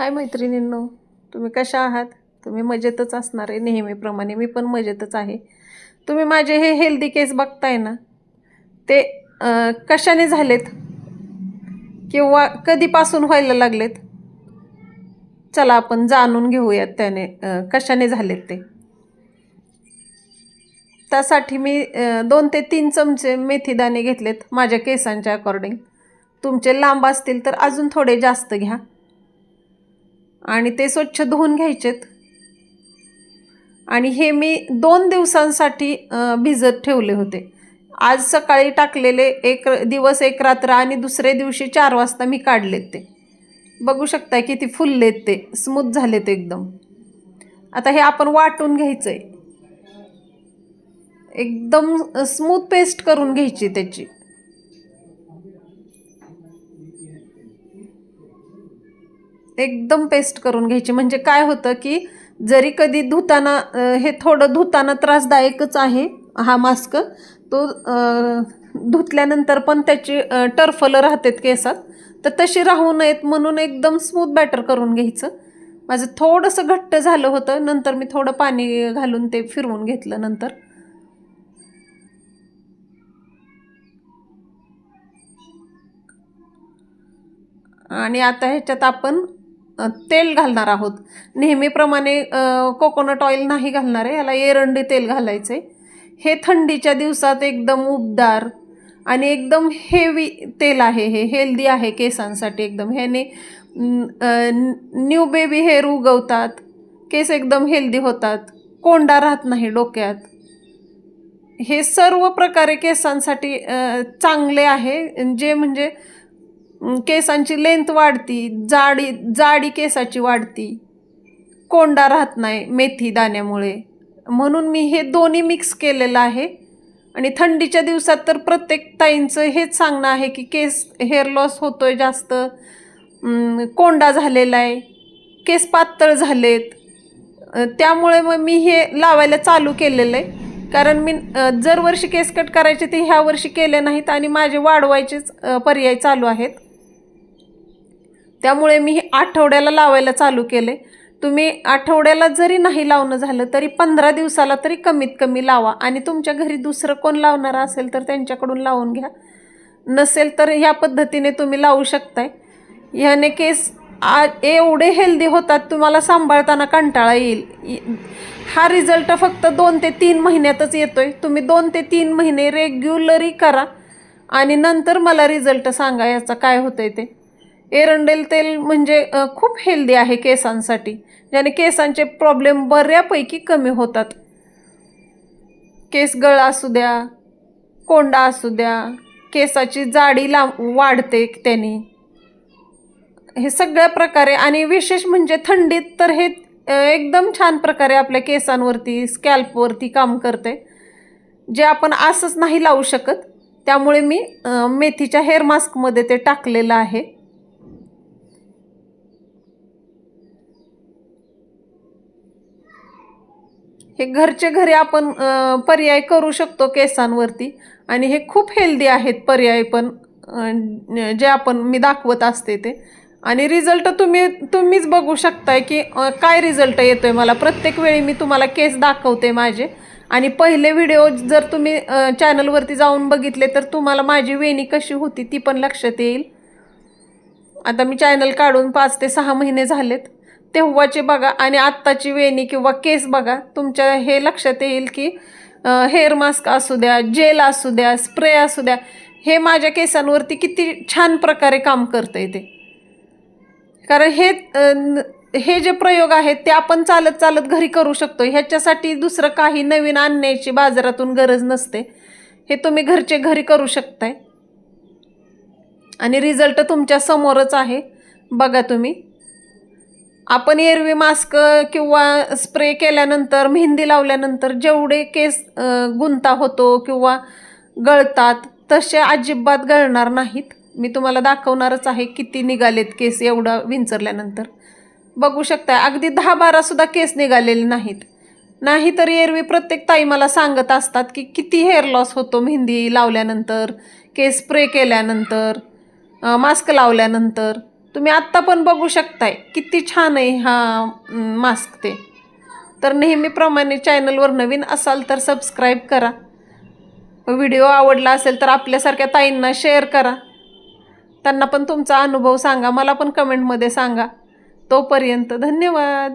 हाय मैत्रिणींनो तुम्ही कशा आहात? तुम्ही मजेतच असणार आहे नेहमीप्रमाणे. मी पण मजेतच आहे. तुम्ही माझे हे हेल्दी केस बघताय ना ते कशाने झालेत? किंवा कधीपासून व्हायला लागलेत? चला आपण जाणून घेऊयात त्याने कशाने झालेत ते. त्यासाठी मी दोन ते तीन चमचे मेथीदाणे घेतलेत माझ्या केसांच्या अकॉर्डिंग तुमचे लांब असतील तर अजून थोडे जास्त घ्या. आणि ते स्वच्छ धुवून घ्यायचेत. आणि हे मी दोन दिवसांसाठी भिजत ठेवले होते. आज सकाळी टाकलेले एक दिवस एक रात्र आणि दुसऱ्या दिवशी चार वाजता मी काढलेत ते. बघू शकता किती फुललेत ते स्मूथ झालेत एकदम. आता हे आपण वाटून घ्यायचं आहे एकदम स्मूथ पेस्ट करून घ्यायची त्याची. एकदम पेस्ट करून घ्यायची. म्हणजे काय होतं की जरी कधी धुताना हे थोडं धुताना त्रासदायकच आहे हा मास्क तो धुतल्यानंतर पण त्याची टर्फलं राहतात केसात. तर तशी राहू नयेत म्हणून एकदम स्मूथ बॅटर करून घ्यायचं. माझं थोडंसं घट्ट झालं होतं. नंतर मी थोडं पाणी घालून ते फिरवून घेतलं नंतर. आणि आता ह्याच्यात आपण तेल घालणार आहोत. नेहमीप्रमाणे कोकोनट ऑइल नाही घालणार आहे याला एरंडी तेल घालायचं आहे हे थंडीच्या दिवसात एकदम उबदार आणि एकदम हेवी तेल आहे हे. हेल्दी आहे केसांसाठी एकदम. ह्याने न्यू बेबी हेअर उगवतात. केस एकदम हेल्दी होतात. कोंडा राहत नाही डोक्यात. हे सर्व प्रकारे केसांसाठी चांगले आहे. जे म्हणजे केसांची लेंथ वाढती जाडी जाडी केसाची वाढती. कोंडा राहत नाही मेथी दाण्यामुळे. म्हणून मी हे दोन्ही मिक्स केलेलं आहे. आणि थंडीच्या दिवसात तर प्रत्येक ताईंचं हेच सांगणं आहे की केस हेअर लॉस होतो आहे जास्त कोंडा झालेला आहे. केस पातळ झालेत. त्यामुळे मग मी हे लावायला चालू केलेलं आहे. कारण मी दरवर्षी जर वर्षी केस कट करायचे ते ह्या वर्षी केले नाहीत आणि माझे वाढवायचेच पर्याय चालू आहेत. त्यामुळे मी हे आठवड्याला लावायला चालू केले. तुम्ही आठवड्याला जरी नाही लावणं झालं तरी पंधरा दिवसाला तरी कमीत कमी लावा. आणि तुमच्या घरी दुसरं कोण लावणार असेल तर त्यांच्याकडून लावून घ्या. नसेल तर ह्या पद्धतीने तुम्ही लावू शकताय. ह्याने केस आ एवढे हेल्दी होतात तुम्हाला सांभाळताना कंटाळा येईल. हा रिझल्ट फक्त दोन ते तीन महिन्यातच येतो आहे तुम्ही दोन ते तीन महिने रेग्युलरी करा. आणि नंतर मला रिझल्ट सांगा याचा काय होतं आहे ते. एरंडेल तेल म्हणजे खूप हेल्दी आहे केसांसाठी ज्याने केसांचे प्रॉब्लेम बऱ्यापैकी कमी होतात. केस गळ असू द्या कोंडा असू द्या केसाची जाडी ला वाढते त्याने. हे सगळ्या प्रकारे आणि विशेष म्हणजे थंडीत तर हे एकदम छान प्रकारे आपल्या केसांवरती स्कॅल्पवरती काम करते. जे आपण असंच नाही लावू शकत त्यामुळे मी मेथीच्या हेअर मास्कमध्ये ते टाकलेलं आहे. हे घरचे घरी आपण पर्याय करू शकतो केसांवरती. आणि हे खूप हेल्दी आहेत पर्याय पण जे आपण मी दाखवत असते ते. आणि रिझल्ट तुम्ही तुम्हीच बघू शकताय की काय रिझल्ट येतो आहे मला. प्रत्येक वेळी मी तुम्हाला केस दाखवते माझे. आणि पहिले व्हिडिओ जर तुम्ही चॅनलवरती जाऊन बघितले तर तुम्हाला माझी वेणी कशी होती ती पण लक्षात येईल. आता मी चॅनल काढून पाच ते सहा महिने झालेत. तेव्हाचे बघा आणि आत्ताची वेणी किंवा केस बघा तुमच्या हे लक्षात येईल की हेअर मास्क असू द्या जेल असू द्या स्प्रे असू द्या हे माझ्या केसांवरती किती छान प्रकारे काम करतं ते. कारण हे न- हे जे प्रयोग आहेत ते आपण चालत चालत घरी करू शकतो. ह्याच्यासाठी दुसरं काही नवीन आणण्याची बाजारातून गरज नसते. हे तुम्ही घरचे घरी करू शकताय. आणि रिझल्ट तुमच्या समोरच आहे. बघा तुम्ही. आपण एरवी मास्क किंवा स्प्रे केल्यानंतर मेहंदी लावल्यानंतर जेवढे केस गुंता होतो किंवा गळतात तसे अजिबात गळणार नाहीत. मी तुम्हाला दाखवणारच आहे किती निघालेत केस एवढा विंचरल्यानंतर. बघू शकता अगदी दहा बारासुद्धा केस निघालेले नाहीत. नाही तर एरवी प्रत्येक ताई मला सांगत असतात की किती हेअर लॉस होतो मेहंदी लावल्यानंतर केस स्प्रे केल्यानंतर मास्क लावल्यानंतर. तुम्ही आत्ता पण बघू शकताय. किती छान आहे हा मास्क ते. तर नेहमीप्रमाणे चॅनलवर नवीन असाल तर सबस्क्राईब करा. व्हिडिओ आवडला असेल तर आपल्यासारख्या ताईंना शेअर करा. त्यांना पण तुमचा अनुभव सांगा मला पण कमेंटमध्ये सांगा. तोपर्यंत धन्यवाद.